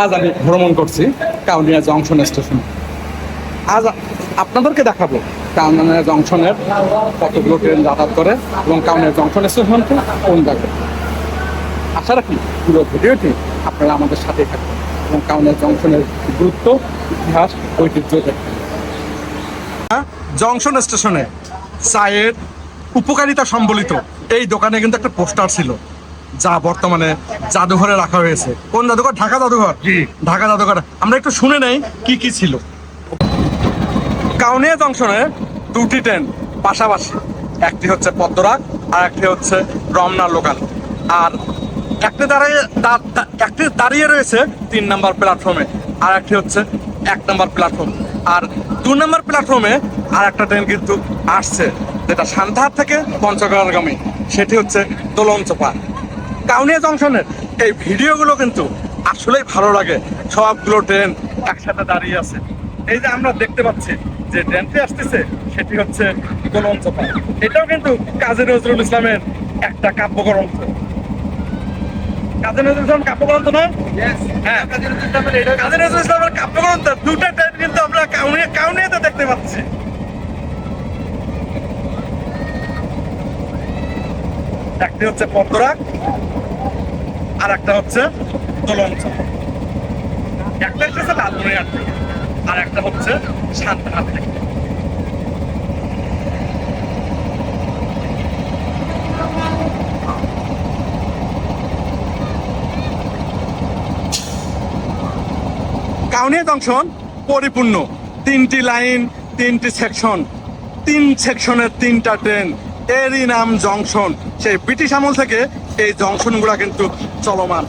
আজ আমি ভ্রমণ করছি কাউনিয়া জংশন স্টেশন। আজ আপনাদেরকে দেখাবো কাউনিয়া জংশনের কতগুলো ট্রেন যাতায়াত করে এবং কাউনিয়া জংশন স্টেশনটি কোন জায়গায়। আশা রাখি পুরো ভিডিওটি আপনারা আমাদের সাথে থাকবেন এবং কাউনিয়া জংশনের গুরুত্ব, ইতিহাস, ঐতিহ্য দেখবেন। জংশন স্টেশনে চায়ের উপকারিতা সম্বলিত এই দোকানে কিন্তু একটা পোস্টার ছিল। যা বর্তমানে জাদুঘরে রাখা হয়েছে। কোন জাদুঘর? ঢাকা জাদুঘর? ঢাকা জাদুঘর। আমরা একটু শুনে নেই কি কি ছিল। কাউনিয়া জংশনে দুটি ট্রেন পাশাপাশি। একটি হচ্ছে পদ্মরাগ আর একটি হচ্ছে রমনা লোকাল। আর একটি দাঁড়িয়ে একটি দাঁড়িয়ে রয়েছে তিন নম্বর প্ল্যাটফর্মে আর একটি হচ্ছে এক নম্বর প্ল্যাটফর্ম। আর দু নম্বর প্ল্যাটফর্মে আর একটা ট্রেন কিন্তু আসছে যেটা সান্তাহার থেকে পঞ্চগড়গামী। সেটি হচ্ছে দোলন চোপা কাউনিয়া জংশনের এই ভিডিওগুলো কিন্তু আসলেই ভালো লাগে। সবগুলো ট্রেন একসাথে দাঁড়িয়ে আছে। এই যে আমরা দেখতে পাচ্ছি যে ট্রেনটি আসতেছে সেটি হচ্ছে চোপা এটাও কিন্তু কাজী নজরুল ইসলামের একটা কাব্যগ্রন্থ। কাজী নজরুল ইসলাম কাব্যগ্রন্থ না? হ্যাঁ। কাজী নজরুল ইসলামের কাব্যগ্রন্থ। দুটা ট্রেন কিন্তু আমরা কাউনিয়া কাউনিয়াতে দেখতে পাচ্ছি। একটি হচ্ছে পদ্মরাগ আর একটা হচ্ছে দোলন একটা লালমনিরহাট থেকে আর একটা হচ্ছে থেকে কাউনিয়া জংশন পরিপূর্ণ। তিনটি লাইন, তিনটি সেকশন। তিন সেকশনের তিনটা ট্রেন, এরই নাম জংশন। সেই ব্রিটিশ আমল থেকে এই জংশনগুলো কিন্তু চলমান।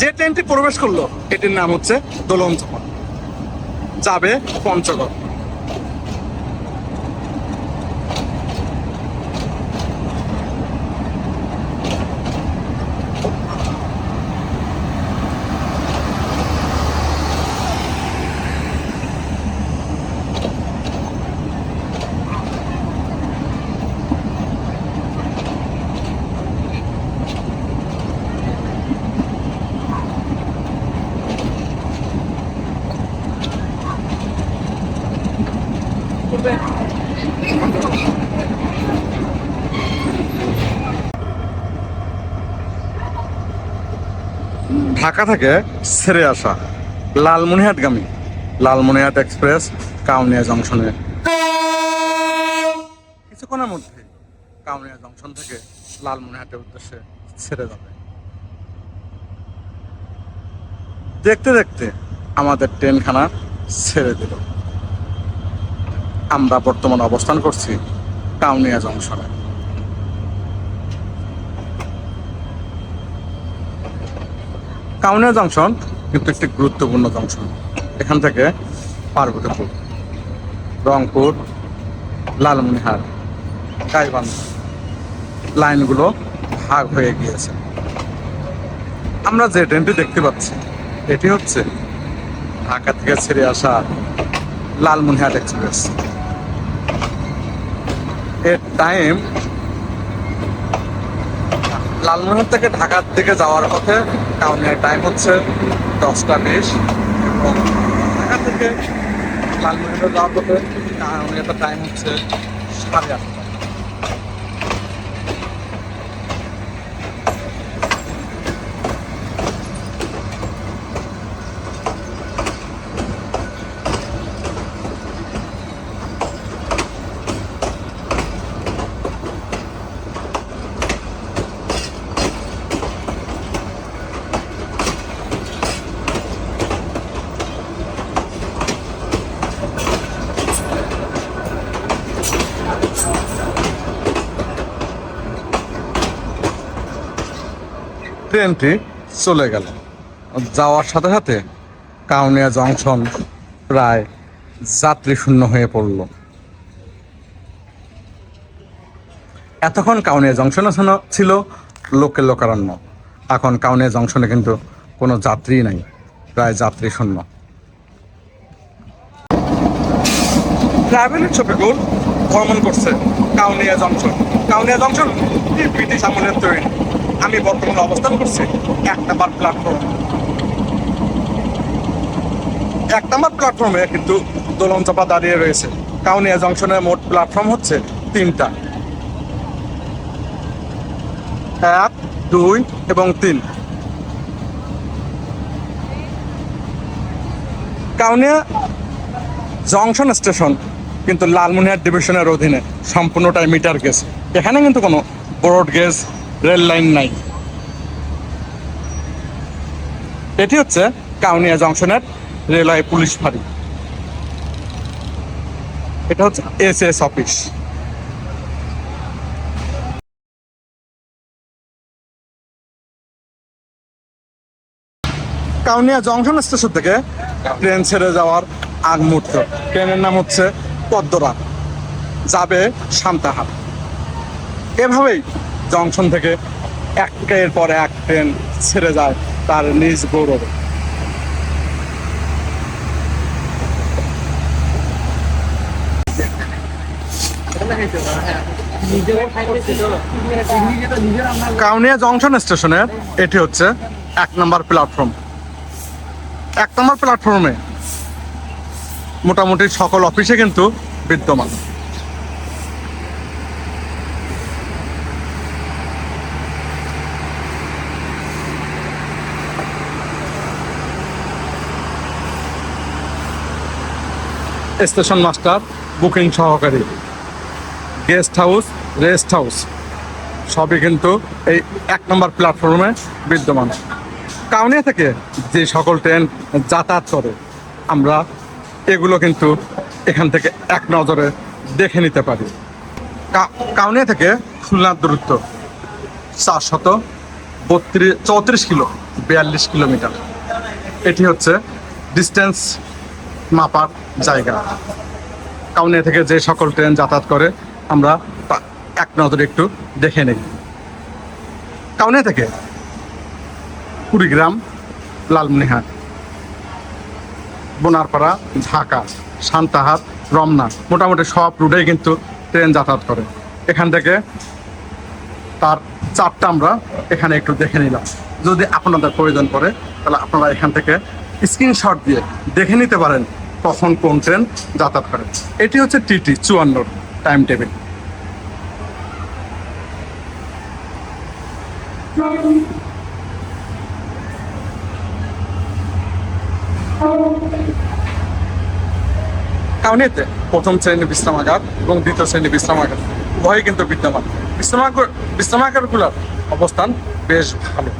যে ট্রেনটি প্রবেশ করল এটির নাম হচ্ছে দোলন যাবে পঞ্চগড়। ঢাকা থেকে ছেড়ে আসা লালমনিহাটগামী লালমনিহাট এক্সপ্রেস, কাউনিয়া জংশনে। কিছুক্ষণের মধ্যে কাউনিয়া জংশন থেকে লালমনিহাটের উদ্দেশ্যে ছেড়ে যাবে। দেখতে দেখতে আমাদের ট্রেনখানা ছেড়ে দিল। আমরা বর্তমানে অবস্থান করছি কাউনিয়া জংশনে। কাউনিয়া জংশন কিন্তু একটি গুরুত্বপূর্ণ জংশন। এখান থেকে পার্বতীপুর, রংপুর লালমনিহার গাইবান্ধা লাইনগুলো ভাগ হয়ে গিয়েছে। আমরা যে ট্রেনটি দেখতে পাচ্ছি, এটি হচ্ছে ঢাকা থেকে ছেড়ে আসা লালমনিহাট এক্সপ্রেস। এর টাইম লালমনিরহাট থেকে ঢাকার দিকে যাওয়ার পথে কাউনিয়ার টাইম হচ্ছে দশটা বিশ। এবং ঢাকা থেকে লালমনিরহাট যাওয়ার পথে একটা টাইম হচ্ছে সাড়ে আটটা। ট্রেনটি চলে গেল। যাওয়ার সাথে সাথে কাউনিয়া জংশন প্রায় যাত্রী শূন্য হয়ে পড়ল। এতক্ষণ কাউনিয়া জংশনে ছিল- লোকের লোকারণ্য। এখন কাউনিয়া জংশনে কিন্তু কোনো যাত্রী নাই, প্রায় যাত্রী শূন্য। ট্রাভেল শপিকুল ভ্রমণ করছে Kaunia junction. Kaunia junction British আমলের তৈরি। আমি বর্তমানে অবস্থান করছি এক নাম্বার প্ল্যাটফর্ম এক নাম্বার প্ল্যাটফর্মে কিন্তু দোলন চাপা দাঁড়িয়ে রয়েছে। কাউনিয়া জংশনের মোট প্ল্যাটফর্ম হচ্ছে তিনটা। এক, দুই এবং তিন। কাউনিয়া জংশন স্টেশন কিন্তু লালমনিরহাট ডিভিশনের অধীনে সম্পূর্ণটাই মিটার গেজ। এখানে কিন্তু কোনো ব্রড গেজ রেল লাইন নাই। এটি হচ্ছে কাউনিয়া জংশনের রেলওয়ে পুলিশ ফাঁড়ি। এটা হচ্ছে S S office. Kaunia junction station থেকে ট্রেন ছেড়ে যাওয়ার আগ মুহূর্ত। ট্রেনের নাম হচ্ছে পদ্মরা যাবে সান্তাহাট এভাবেই জংশন থেকে একের পর এক ট্রেন ছেড়ে যায় তার নিজ গৌরবে। কাউনিয়া জংশন স্টেশনের এটি হচ্ছে এক নম্বর প্ল্যাটফর্ম। এক নম্বর প্ল্যাটফর্মে মোটামুটি সকল অফিসে কিন্তু বিদ্যমান। স্টেশন মাস্টার, বুকিং সহকারী। গেস্ট হাউস রেস্ট হাউস সবই কিন্তু এই এক নম্বর প্ল্যাটফর্মে বিদ্যমান। কাউনিয়া থেকে যে সকল ট্রেন যাতায়াত করে, আমরা এগুলো কিন্তু এখান থেকে এক নজরে দেখে নিতে পারি। কাউনিয়া থেকে খুলনার দূরত্ব চারশত বত্রিশ, চৌত্রিশ কিলো, বিয়াল্লিশ কিলোমিটার। এটি হচ্ছে ডিস্টেন্স মাপার জায়গা। কাউনিয়া থেকে যে সকল ট্রেন যাতায়াত করে, আমরা এক নজরে একটু দেখে নেই। কাউনিয়া থেকে কুড়িগ্রাম লালমনিহাট বোনারপাড়া, ঢাকা সান্তাহাট রমনা, মোটামুটি সব রুটেই কিন্তু ট্রেন যাতায়াত করে। এখান থেকে তার চারটা আমরা এখানে একটু দেখে নিলাম। যদি আপনাদের প্রয়োজন পড়ে, তাহলে আপনারা এখান থেকে স্ক্রিনশট দিয়ে দেখে নিতে পারেন কখন কোন ট্রেন যাতায়াত করে। এটি হচ্ছে টিটি চুয়ান্ন টাইম টেবিল। কাউনিতে প্রথম শ্রেণি বিশ্রামাগার এবং দ্বিতীয় শ্রেণি বিশ্রামাগার, উভয়ই কিন্তু বিদ্যমান। বিশ্রামাগার বিশ্রামাগারগুলোর অবস্থান বেশ ভালো।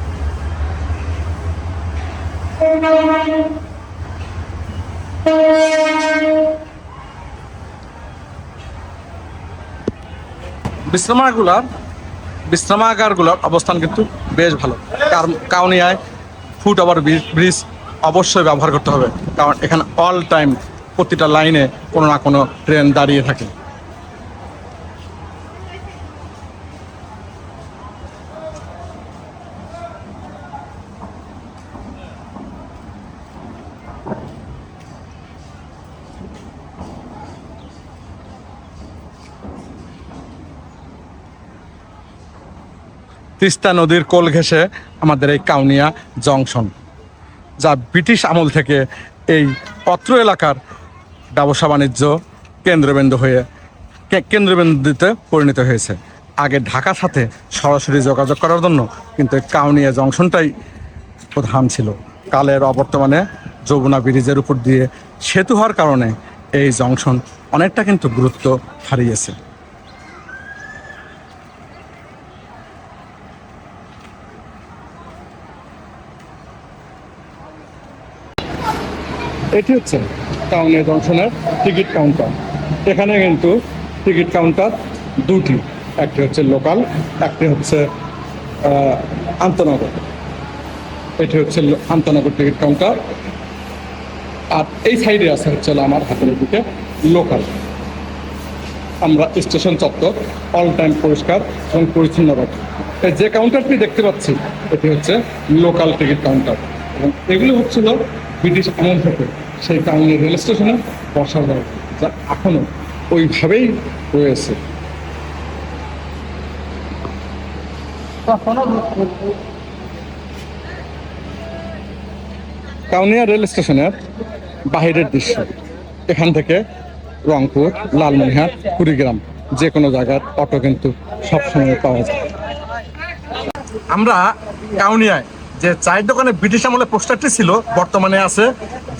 বিশ্রামাগারগুলার বিশ্রামাগারগুলোর অবস্থান কিন্তু বেশ ভালো। কাউনিয়ায় ফুট ওভার ব্রিজ অবশ্যই ব্যবহার করতে হবে। কারণ এখানে অল টাইম প্রতিটা লাইনে কোনো না কোনো ট্রেন দাঁড়িয়ে থাকে। তিস্তা নদীর কোল ঘেঁষে আমাদের এই কাউনিয়া জংশন, যা ব্রিটিশ আমল থেকে এই অত্র এলাকার ব্যবসা বাণিজ্য কেন্দ্রবিন্দু হয়ে কেন্দ্রবিন্দুতে পরিণত হয়েছে। আগে ঢাকার সাথে সরাসরি যোগাযোগ করার জন্য কিন্তু এই কাউনিয়া জংশনটাই প্রধান ছিল। কালের অবর্তমানে যমুনা ব্রিজের উপর দিয়ে সেতু হওয়ার কারণে এই জংশন অনেকটা কিন্তু গুরুত্ব হারিয়েছে। এটি হচ্ছে টাউনের জংশনের টিকিট কাউন্টার। এখানে কিন্তু টিকিট কাউন্টার দুটি, একটি হচ্ছে লোকাল, একটি হচ্ছে আন্তনগর। এটি হচ্ছে আন্তনগর টিকিট কাউন্টার। আর এই সাইডে আছে হচ্ছে আমার হাতের দিকে লোকাল। আমরা স্টেশন চত্বর, অল টাইম পরিষ্কার এবং পরিচ্ছন্ন রাখি যে কাউন্টারটি দেখতে পাচ্ছি, এটি হচ্ছে লোকাল টিকিট কাউন্টার। এবং এগুলো হচ্ছিল ব্রিটিশ আমল থেকে। সেই টাউনের রেল স্টেশনে বসার জায়গা যা এখনও ওইভাবেই রয়েছে। কাউনিয়া রেল স্টেশনের বাহিরের দৃশ্য। এখান থেকে রংপুর লালমনিরহাট কুড়িগ্রাম যে কোনো জায়গার অটো কিন্তু সবসময় পাওয়া যায়। আমরা কাউনিয়ায় যে চায়ের দোকানে ব্রিটিশ আমলে পোস্টারটি ছিল বর্তমানে আছে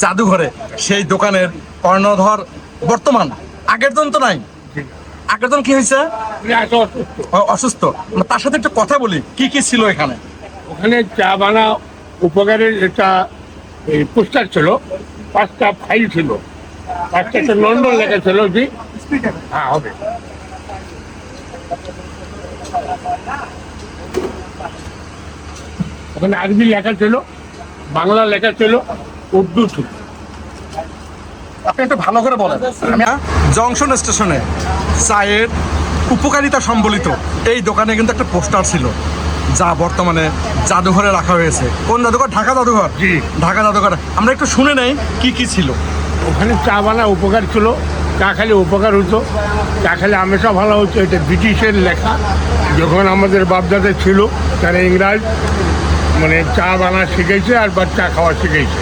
জাদুঘরে। সেই দোকানের কর্ণধর বর্তমান। আগের জন তো নাই। আগের জন কি হয়েছে অসুস্থ। আমরা তার সাথে একটু কথা বলি কি কি ছিল এখানে? ওখানে চা বানা উপকারের একটা পোস্টার ছিল পাঁচটা ফাইল ছিল। পাঁচটা একটা লন্ডন লেখা ছিল হ্যাঁ হবে। ওখানে আরবি লেখা ছিল বাংলা লেখা ছিল উর্দু ছিল। আপনি একটু ভালো করে বলেন। আমি জংশন স্টেশনে চায়ের উপকারিতা সম্বলিত এই দোকানে কিন্তু একটা পোস্টার ছিল যা বর্তমানে জাদুঘরে রাখা হয়েছে। কোন জাদুঘর? ঢাকা জাদুঘর? জি। ঢাকা জাদুঘর। আমরা একটু শুনে নেই কি কি ছিল। ওখানে চা বানা উপকার ছিল চা খেলে উপকার হতো চা খেলে হামেশা ভালো হতো এটা ব্রিটিশের লেখা। যখন আমাদের বাপদাদা ছিল তারা ইংরাজ মানে চা বানা শিখেছে আর বা চা খাওয়া শিখেছে।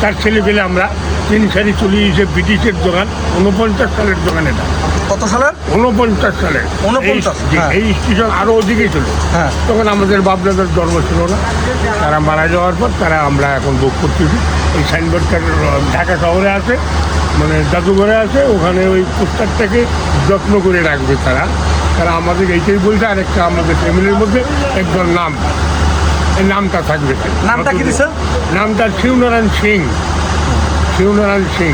তার ছেলে পেলে আমরা তিন সারি চলে এসে ব্রিটিশের দোকান উনপঞ্চাশ সালের দোকান এটা। কত সালের? উনপঞ্চাশ সালের 49 এই- হ্যাঁ। এই স্টেশন আরও ওদিকে ছিল হ্যাঁ। তখন আমাদের বাপদাদার জন্ম ছিল না। তারা মারা যাওয়ার পর তারা আমরা এখন বুক করতেছি এই সাইনবোর্ডটা ঢাকা শহরে আছে মানে জাদুঘরে আছে ওখানে ওই পোস্টারটাকে যত্ন করে রাখবে তারা। তারা আমাদের এইটাই বলছে আরেকটা আমাদের ফ্যামিলির মধ্যে একজন নাম। এই নামটা থাকবে। নামটা কি দিছে? নামটা শিবনারায়ণ সিং। শিবনারায়ণ সিং।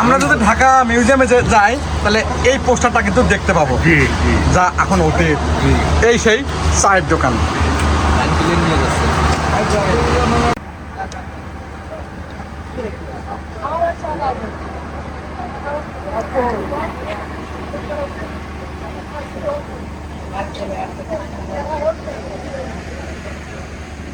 আমরা যদি ঢাকা মিউজিয়ামে যাই তাহলে এই পোস্টারটা কিন্তু দেখতে পাবো। যা এখন অতীত এই সেই চায়ের দোকান।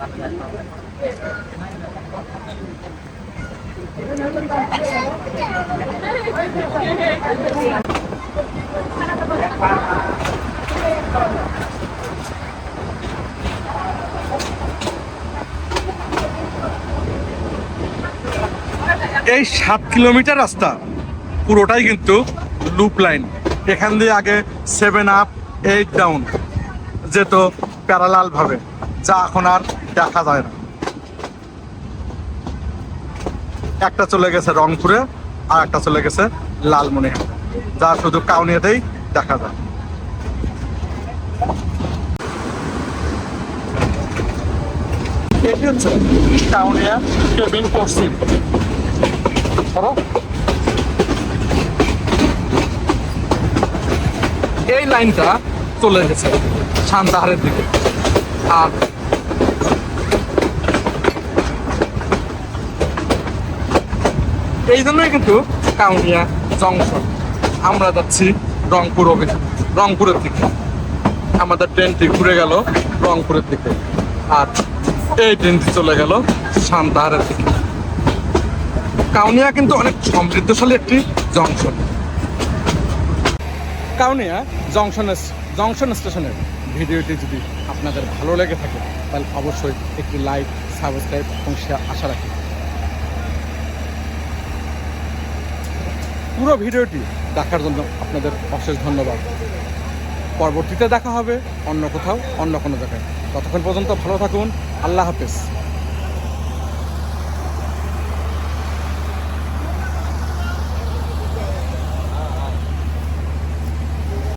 এই সাত কিলোমিটার রাস্তা, পুরোটাই কিন্তু লুপ লাইন এখান দিয়ে আগে সেভেন আপ এইট ডাউন যেত প্যারালাল ভাবে। যা এখন আর দেখা যায় না। একটা চলে গেছে রংপুরে, আর একটা চলে গেছে লালমনিরহাট। যা শুধু কাউনিয়াতেই দেখা যায়। এটি হচ্ছে কাউনিয়া কেবিন পশ্চিম। এই লাইনটা চলে গেছে শান্তাহারের দিকে। আর এই জন্যই কিন্তু কাউনিয়া জংশন। আমরা যাচ্ছি রংপুর রংপুরের দিকে। আমাদের ট্রেনটি ঘুরে গেল রংপুরের দিকে। আর এই ট্রেনটি চলে গেল শান্তাহারের দিকে। কাউনিয়া কিন্তু অনেক সমৃদ্ধশালী একটি জংশন। কাউনিয়া জংশনের জংশন স্টেশনের ভিডিওটি যদি আপনাদের ভালো লেগে থাকে, তাহলে অবশ্যই একটি লাইক, সাবস্ক্রাইব এবং আশা রাখি। পুরো ভিডিওটি দেখার জন্য আপনাদের অশেষ ধন্যবাদ। পরবর্তীতে দেখা হবে অন্য কোথাও, অন্য কোনো জায়গায়। ততক্ষণ পর্যন্ত ভালো থাকুন। আল্লাহ হাফেজ।